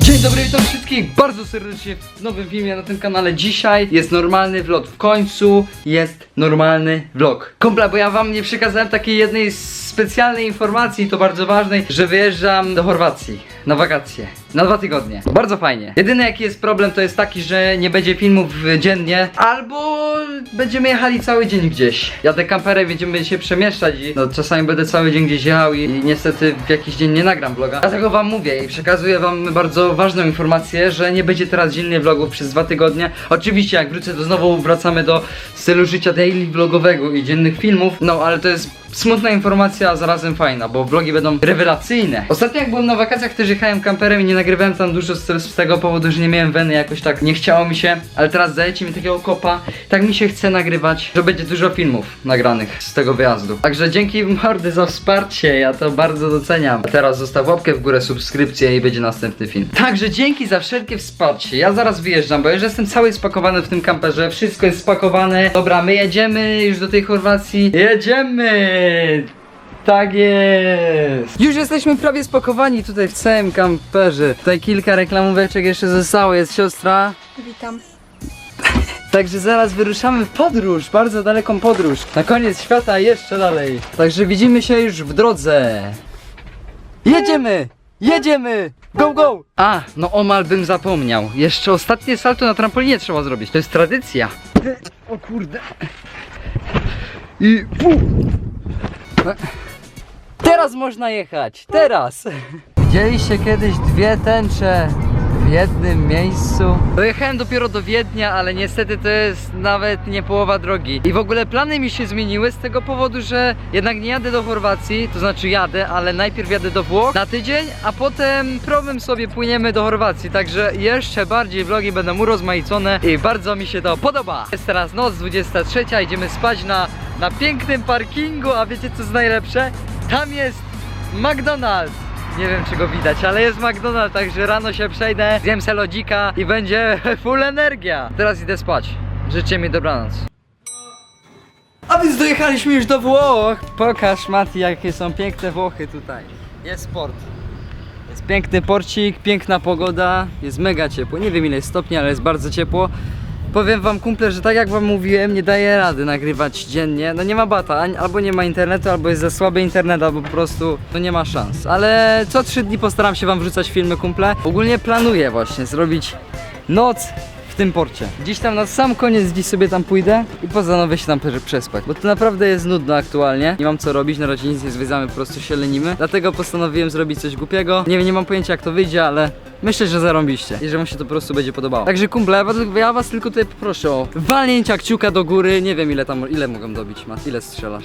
Dzień dobry, witam wszystkich bardzo serdecznie w nowym filmie na tym kanale. Dzisiaj jest normalny vlog. W końcu jest normalny vlog. Kompla, bo ja wam nie przekazałem takiej jednej specjalnej informacji, to bardzo ważnej, że wyjeżdżam do Chorwacji na wakacje. Na dwa tygodnie. Bardzo fajnie. Jedyny jaki jest problem to jest taki, że nie będzie filmów dziennie, albo będziemy jechali cały dzień gdzieś. Jadę kamperem, będziemy się przemieszczać i no, czasami będę cały dzień gdzieś jechał i, i niestety w jakiś dzień nie nagram vloga. Dlatego wam mówię i przekazuję wam bardzo ważną informację, że nie będzie teraz dziennie vlogów przez dwa tygodnie. Oczywiście jak wrócę to znowu wracamy do stylu życia daily vlogowego i dziennych filmów, no ale to jest smutna informacja, a zarazem fajna, bo vlogi będą rewelacyjne. Ostatnio jak byłem na wakacjach też jechałem kamperem i nie nagrywałem tam dużo z, tego powodu, że nie miałem weny, jakoś tak nie chciało mi się, ale teraz dajecie mi takiego kopa, tak mi się chce nagrywać, że będzie dużo filmów nagranych z tego wyjazdu. Także dzięki mordy za wsparcie, ja to bardzo doceniam. A teraz zostaw łapkę w górę, subskrypcję i będzie następny film. Także dzięki za wszelkie wsparcie, ja zaraz wyjeżdżam, bo już jestem cały spakowany w tym kamperze, wszystko jest spakowane. Dobra, my jedziemy już do tej Chorwacji, jedziemy! Tak jest! Już jesteśmy prawie spakowani tutaj w całym kamperze. Tutaj kilka reklamóweczek jeszcze zostało, jest siostra. Witam. Także zaraz wyruszamy w podróż, bardzo daleką podróż. Na koniec świata jeszcze dalej. Także widzimy się już w drodze. Jedziemy! Jedziemy! Go, go! A, no omal bym zapomniał. Jeszcze ostatnie salto na trampolinie trzeba zrobić. To jest tradycja. O kurde. I pu! Teraz można jechać, teraz! Widzieliście kiedyś dwie tęcze w jednym miejscu? Dojechałem dopiero do Wiednia, ale niestety to jest nawet nie połowa drogi. I w ogóle plany mi się zmieniły z tego powodu, że jednak nie jadę do Chorwacji, to znaczy jadę, ale najpierw jadę do Włoch na tydzień, a potem promem sobie płyniemy do Chorwacji, także jeszcze bardziej vlogi będą urozmaicone i bardzo mi się to podoba. Jest teraz noc, 23, idziemy spać na, na pięknym parkingu, a wiecie co jest najlepsze? Tam jest McDonald's. Nie wiem czy go widać, ale jest McDonald's, także rano się przejdę, zjem se lodzika i będzie full energia. Teraz idę spać. Życzę mi dobranoc. A więc dojechaliśmy już do Włoch. Pokaż Mati jakie są piękne Włochy tutaj. Jest port. Jest piękny porcik, piękna pogoda, jest mega ciepło. Nie wiem ile jest stopni, ale jest bardzo ciepło. Powiem wam kumple, że tak jak wam mówiłem, nie daję rady nagrywać dziennie. No nie ma bata, albo nie ma internetu, albo jest za słaby internet, albo po prostu no nie ma szans. Ale co trzy dni postaram się wam wrzucać filmy kumple. Ogólnie planuję właśnie zrobić noc w tym porcie. Dziś tam na sam koniec, dziś sobie tam pójdę i postanowię się tam prze- przespać. Bo to naprawdę jest nudno aktualnie. Nie mam co robić, na razie nic nie zwiedzamy, po prostu się lenimy. Dlatego postanowiłem zrobić coś głupiego. Nie wiem, nie mam pojęcia jak to wyjdzie, ale myślę, że zarąbiście. I że wam się to po prostu będzie podobało. Także kumple, ja was, tylko tutaj poproszę o walnięcia kciuka do góry. Nie wiem ile tam, ile mogą dobić, Mat, ile strzelasz?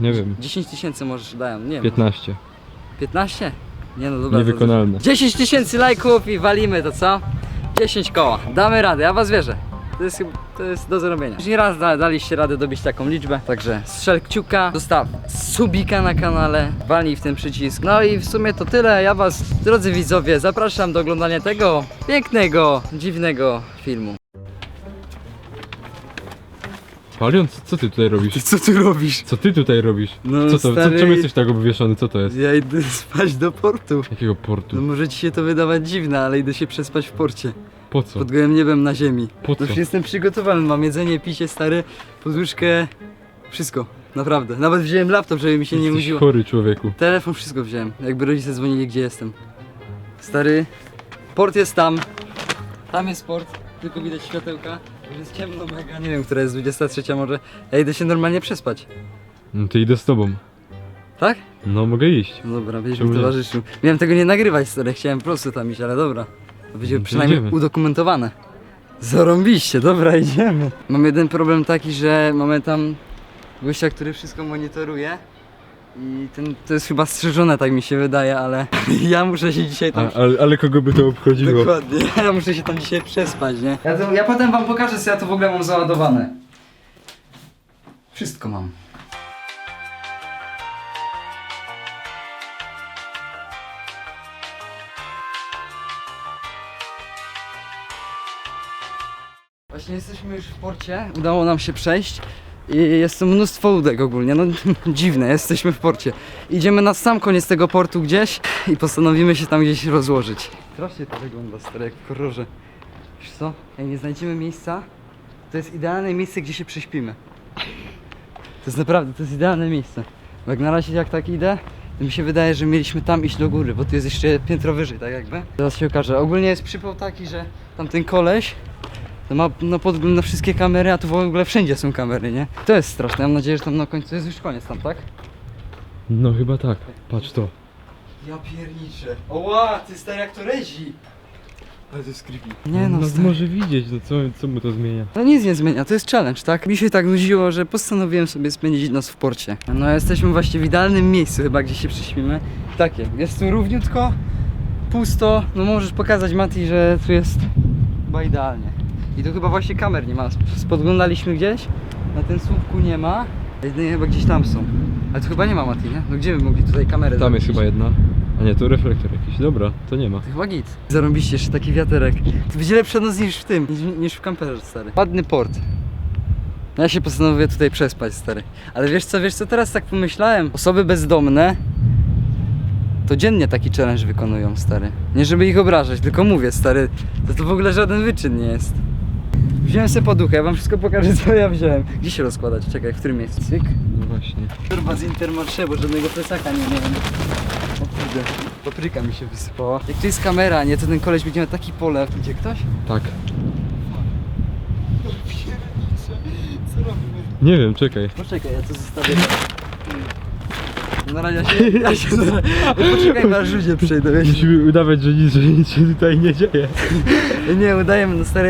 Nie wiem. 10 tysięcy możesz dają, nie wiem. 15. 15? Nie no dobra. to- Niewykonalne. 10 tysięcy lajków i walimy to co? 10 koła. Damy radę, ja was wierzę. To jest, to jest do zrobienia. Już nie raz da, daliście radę dobić taką liczbę. Także strzel kciuka, zostaw subika na kanale, walnij w ten przycisk. No i w sumie to tyle. Ja was, drodzy widzowie, zapraszam do oglądania tego pięknego, dziwnego filmu. Palion, co- co ty tutaj robisz? Co ty robisz? Co ty tutaj robisz? No, co to? stary- Co, czemu jesteś tak obwieszony? Co to jest? Ja idę spać do portu. Jakiego portu? No może ci się to wydawać dziwne, ale idę się przespać w porcie. Po co? Pod gołym niebem na ziemi. Po co? Już jestem przygotowany, mam jedzenie, picie, stary, poduszkę, wszystko. Naprawdę. Nawet wziąłem laptop, żeby mi się nie Jesteś nudziło. chory człowieku. Telefon, wszystko wziąłem. Jakby rodzice dzwonili, gdzie jestem. Stary, port jest tam. Tam jest port, tylko widać światełka. Już jest ciemno mega. Nie wiem, która jest 23 może. Ja idę się normalnie przespać. No to idę z tobą. Tak? No mogę iść. No dobra, będziesz Czemu mi nie? towarzyszył. Miałem tego nie nagrywać, stary, chciałem po prostu tam iść, ale dobra. To będzie No to przynajmniej idziemy. udokumentowane. Zarąbiście, dobra, idziemy. Mam jeden problem taki, że mamy tam gościa, który wszystko monitoruje. I ten, to jest chyba strzeżone, tak mi się wydaje, ale ja muszę się dzisiaj tam... A, ale, ale kogo by to obchodziło? Dokładnie, ja muszę się tam dzisiaj przespać, nie? Ja, to, ja potem wam pokażę, co ja to w ogóle mam załadowane. Wszystko mam. Właśnie jesteśmy już w porcie, udało nam się przejść. I jest tu mnóstwo łódek ogólnie, no dziwne, jesteśmy w porcie. Idziemy na sam koniec tego portu gdzieś i postanowimy się tam gdzieś rozłożyć. Strasznie to wygląda, stary, jak w. Wiesz co, jak nie znajdziemy miejsca, to jest idealne miejsce, gdzie się prześpimy. To jest naprawdę, to jest idealne miejsce. Bo jak na razie jak tak idę, to mi się wydaje, że mieliśmy tam iść do góry, bo tu jest jeszcze piętro wyżej, tak jakby. Zaraz się okaże. Ogólnie jest przypał taki, że tamten koleś to ma no, podgląd na wszystkie kamery, a tu w ogóle wszędzie są kamery, nie? To jest straszne, mam nadzieję, że tam na końcu jest już koniec tam, tak? No chyba tak. Patrz to. Ja pierniczę. Oła, ty stary jak to rezi. Ale to jest creepy. Nie no, no stary. może widzieć, no co, co mu to zmienia? No nic nie zmienia, to jest challenge, tak? Mi się tak nudziło, że postanowiłem sobie spędzić noc w porcie. No jesteśmy właśnie w idealnym miejscu chyba, gdzie się prześpimy. Takie, jest tu równiutko, pusto, no możesz pokazać Mati, że tu jest chyba idealnie. I tu chyba właśnie kamer nie ma, spodglądaliśmy gdzieś, na tym słupku nie ma, jedynie chyba gdzieś tam są. Ale tu chyba nie ma Mati, nie? No gdzie by mogli tutaj kamerę Tam jest chyba jedna. A nie, tu reflektor jakiś. Dobra, to nie ma. To chyba git. Zarobiście jeszcze taki wiaterek. To będzie lepsza noc niż w tym, niż, niż w kamperze, stary. Ładny port. No Ja się postanowię tutaj przespać, stary. Ale wiesz co, wiesz co, teraz tak pomyślałem. Osoby bezdomne to dziennie taki challenge wykonują, stary. Nie żeby ich obrażać, tylko mówię, stary, to to w ogóle żaden wyczyn nie jest. Wziąłem sobie poduchę, ja wam wszystko pokażę, co ja wziąłem. Gdzie się rozkładać? Czekaj, w którym miejscu? Cyk. No właśnie. Kurwa z Intermarché, bo żadnego plecaka nie miałem. O kurde, papryka mi się wysypała. Jak tu jest kamera, nie, to ten koleś będzie miał taki pole. Idzie ktoś? Tak. Co robimy? Nie wiem, czekaj. Poczekaj, ja to zostawię. Na razie ja się, ja się na poczekaj, aż ludzie. Ja się, Musimy udawać, że nic, że nic się tutaj nie dzieje. nie, udajemy, no stary,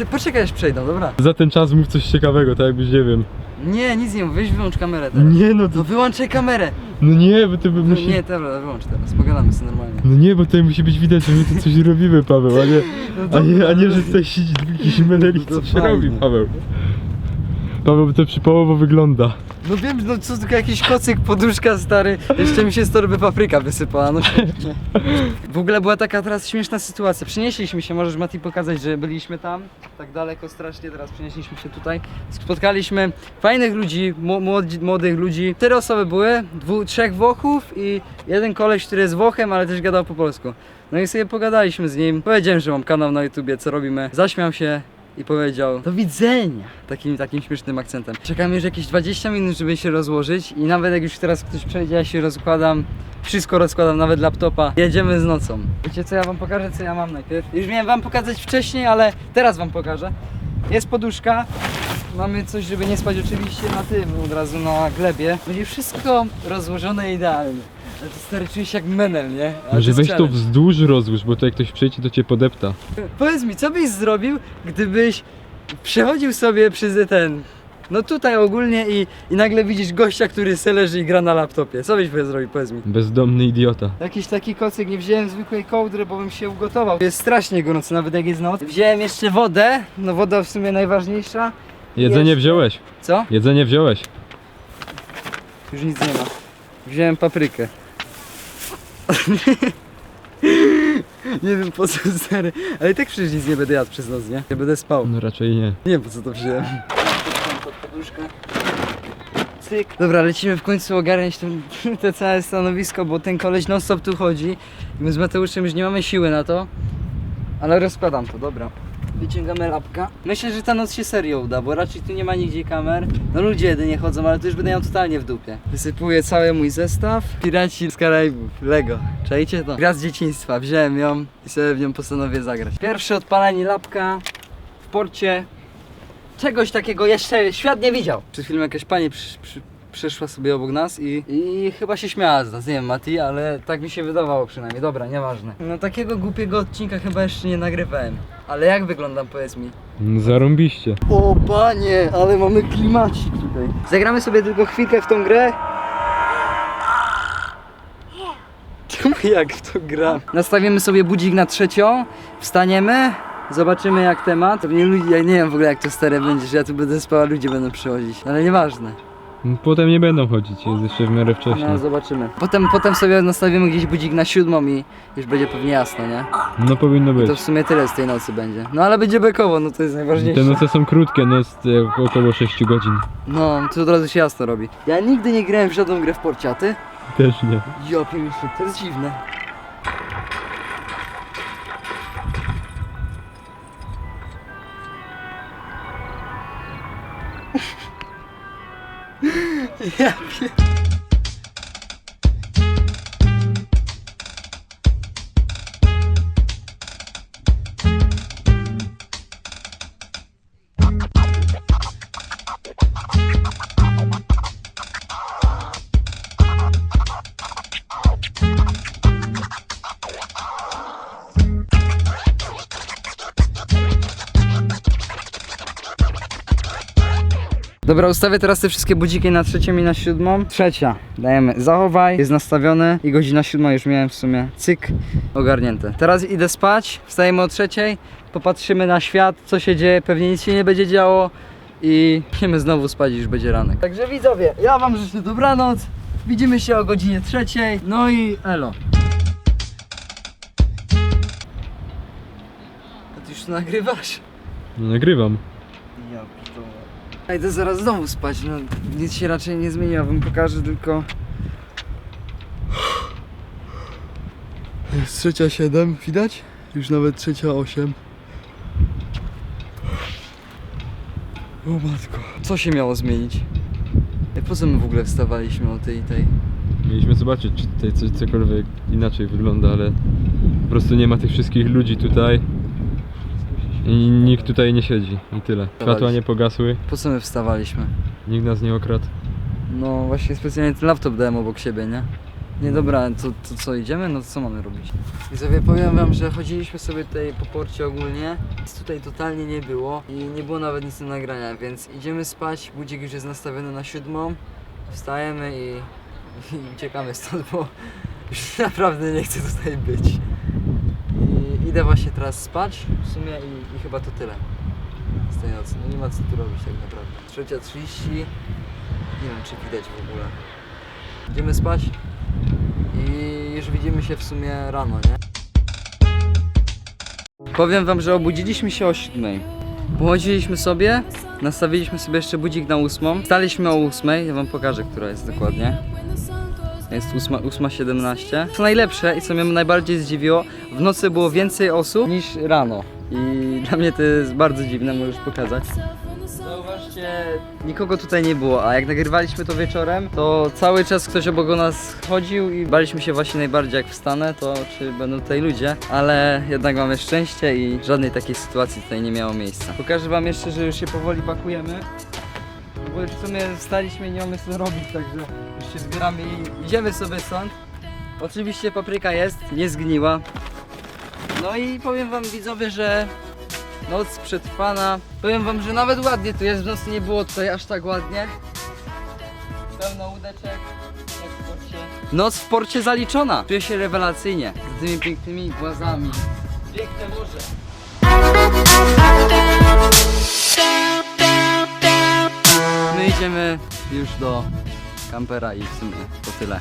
ja, poczekaj aż przejdą, dobra. Za ten czas mów coś ciekawego, tak jakbyś nie wiem. Nie, nic nie mów, weź wyłącz kamerę teraz. Nie no, No to, wyłączaj kamerę. no nie, bo to by No, musi... nie, dobra, wyłącz teraz, pogadamy sobie normalnie. No nie, bo tutaj musi być widać, że my tu coś robimy, Paweł, a nie, a nie, a nie że tutaj siedzi jakiś meneli, No co się robi. Paweł. Paweł, to przypałowo wygląda. No wiem, no co tylko jakiś kocyk, poduszka stary, jeszcze mi się z torby papryka wysypała, no świetnie. W ogóle była taka teraz śmieszna sytuacja, przynieśliśmy się, możesz Mati pokazać, że byliśmy tam, tak daleko strasznie, teraz przenieśliśmy się tutaj. Spotkaliśmy fajnych ludzi, mł- młodzi, młodych ludzi, cztery osoby były, dwu, trzech Włochów i jeden koleś, który jest Włochem, ale też gadał po polsku. No i sobie pogadaliśmy z nim, powiedziałem, że mam kanał na YouTubie, co robimy, zaśmiał się, i powiedział do widzenia takim, takim śmiesznym akcentem. Czekam już jakieś 20 minut, żeby się rozłożyć i nawet jak już teraz ktoś przejdzie, ja się rozkładam, wszystko rozkładam, nawet laptopa. Jedziemy z nocą. Wiecie co, ja wam pokażę co ja mam najpierw. Już miałem wam pokazać wcześniej, ale teraz wam pokażę. Jest poduszka, mamy coś, żeby nie spać oczywiście na tym, od razu na glebie. Będzie wszystko rozłożone idealnie. Ale to stary czuje się jak menel, nie? Ale Może jest weź to challenge. wzdłuż rozłóż, bo to jak ktoś przejdzie, to cię podepta. Powiedz mi, co byś zrobił, gdybyś przechodził sobie przez ten. No tutaj ogólnie i, i nagle widzisz gościa, który se leży i gra na laptopie. Co byś zrobił, powiedz mi? Bezdomny idiota. Jakiś taki kocyk, nie wziąłem zwykłej kołdry, bo bym się ugotował. Jest strasznie gorąco, nawet jak jest noc. Wziąłem jeszcze wodę, no woda w sumie najważniejsza. Jedzenie Jeszcze- wziąłeś. Co? Jedzenie wziąłeś. Już nic nie ma. Wziąłem paprykę. nie wiem po co stary, ale i tak przecież nic nie będę jadł przez noc, nie? Ja będę spał. No raczej nie. Nie wiem po co to wziąłem. pod poduszkę. Cyk. Dobra, lecimy w końcu ogarniać to, te całe stanowisko, bo ten koleś non stop tu chodzi. I my z Mateuszem już nie mamy siły na to. Ale rozkładam to, dobra. Wyciągamy lapka. Myślę, że ta noc się serio uda, bo raczej tu nie ma nigdzie kamer. No ludzie jedynie chodzą, ale to już będę miał totalnie w dupie. Wysypuję cały mój zestaw. Piraci z Karaibów, Lego. Czajcie to? Gra z dzieciństwa, wziąłem ją i sobie w nią postanowię zagrać. Pierwsze odpalenie lapka w porcie. Czegoś takiego jeszcze świat nie widział. Przed chwilą jakaś pani przy, przy, przeszła sobie obok nas i, i chyba się śmiała z nas. Nie wiem, Mati, ale tak mi się wydawało przynajmniej. Dobra, nieważne. No takiego głupiego odcinka chyba jeszcze nie nagrywałem. Ale jak wyglądam, powiedz mi? No, zarąbiście. O panie, ale mamy klimacik tutaj. Zagramy sobie tylko chwilkę w tą grę. Czemu jak w to gram? Nastawimy sobie budzik na trzecią, wstaniemy, zobaczymy jak temat. Pewnie ja nie wiem w ogóle jak to stare będzie, że ja tu będę spał, a ludzie będą przychodzić. Ale nieważne. Potem nie będą chodzić, jest jeszcze w miarę wcześnie. No zobaczymy. Potem, potem sobie nastawimy gdzieś budzik na siódmą i już będzie pewnie jasno, nie? No powinno I być. to w sumie tyle z tej nocy będzie. No ale będzie bekowo, no to jest najważniejsze. Te noce są krótkie, no z jak około 6 godzin. No, to od razu się jasno robi. Ja nigdy nie grałem w żadną grę w porcie, a ty? Też nie. Ja pierdolę, to jest dziwne. Ja Dobra, ustawię teraz te wszystkie budziki na trzecią i na siódmą. Trzecia, dajemy zachowaj, jest nastawiony i godzina siódma już miałem w sumie cyk ogarnięte. Teraz idę spać, wstajemy o trzeciej, popatrzymy na świat, co się dzieje, pewnie nic się nie będzie działo i idziemy znowu spać, już będzie ranek. Także widzowie, ja wam życzę dobranoc, widzimy się o godzinie trzeciej, no i elo. A ty już nagrywasz? No nagrywam. Ja pitole. A idę zaraz znowu spać, no nic się raczej nie zmieniło, wam pokażę tylko... Jest trzecia siedem, widać? Już nawet trzecia osiem. O matko. Co się miało zmienić? Ej, Po co my w ogóle wstawaliśmy o tej i tej? Mieliśmy zobaczyć, czy tutaj coś cokolwiek inaczej wygląda, ale po prostu nie ma tych wszystkich ludzi tutaj. I nikt tutaj nie siedzi i tyle. Światła nie pogasły, Po co my wstawaliśmy? nikt nas nie okradł. No właśnie specjalnie ten laptop dałem obok siebie, nie? Nie dobra, to, to co idziemy? No to co mamy robić? Widzowie, powiem wam, że chodziliśmy sobie tutaj po porcie ogólnie. Nic tutaj totalnie nie było i nie było nawet nic do nagrania, więc idziemy spać. Budzik już jest nastawiony na siódmą. Wstajemy i, i uciekamy stąd, bo już naprawdę nie chcę tutaj być. Idę właśnie teraz spać w sumie i, i chyba to tyle z tej nocy. No nie ma co tu robić tak naprawdę. Trzecia 30. Nie wiem czy widać w ogóle. Idziemy spać i już widzimy się w sumie rano, nie? Powiem wam, że obudziliśmy się o 7. Pochodziliśmy sobie, nastawiliśmy sobie jeszcze budzik na 8. Staliśmy o 8, ja wam pokażę, która jest dokładnie. Jest 8, 8.17. Co najlepsze i co mnie najbardziej zdziwiło, w nocy było więcej osób niż rano. I dla mnie to jest bardzo dziwne, możesz pokazać. Zauważcie, nikogo tutaj nie było, a jak nagrywaliśmy to wieczorem, to cały czas ktoś obok nas chodził i baliśmy się właśnie najbardziej jak wstanę, to czy będą tutaj ludzie, ale jednak mamy szczęście i żadnej takiej sytuacji tutaj nie miało miejsca. Pokażę wam jeszcze, że już się powoli pakujemy, bo już w sumie wstaliśmy i nie mamy co robić, także już się zbieramy i idziemy sobie stąd. Oczywiście papryka jest, nie zgniła. No i powiem wam widzowie, że Noc przetrwana. Powiem wam, że nawet ładnie tu jest. W nocy nie było tutaj aż tak ładnie. Pełno porcie. Noc w porcie zaliczona. Czuję się rewelacyjnie. Z tymi pięknymi głazami. Piękne morze. Idziemy już do kampera i w sumie to tyle.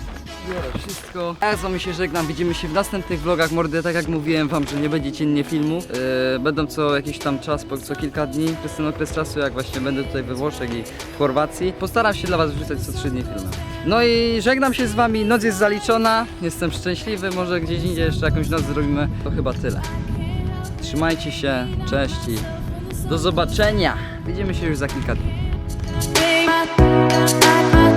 Biorę wszystko. Ja z wami się żegnam, widzimy się w następnych vlogach mordy, tak jak mówiłem wam, że nie będzie dziennie filmu. Yy, będą co jakiś tam czas, po co kilka dni, przez ten okres czasu, jak właśnie będę tutaj we Włoszech i w Chorwacji. Postaram się dla was wrzucać co 3 dni filmy. No i żegnam się z wami, noc jest zaliczona, jestem szczęśliwy, może gdzieś indziej jeszcze jakąś noc zrobimy. To chyba tyle. Trzymajcie się, cześć i do zobaczenia. Widzimy się już za kilka dni. I, I, I,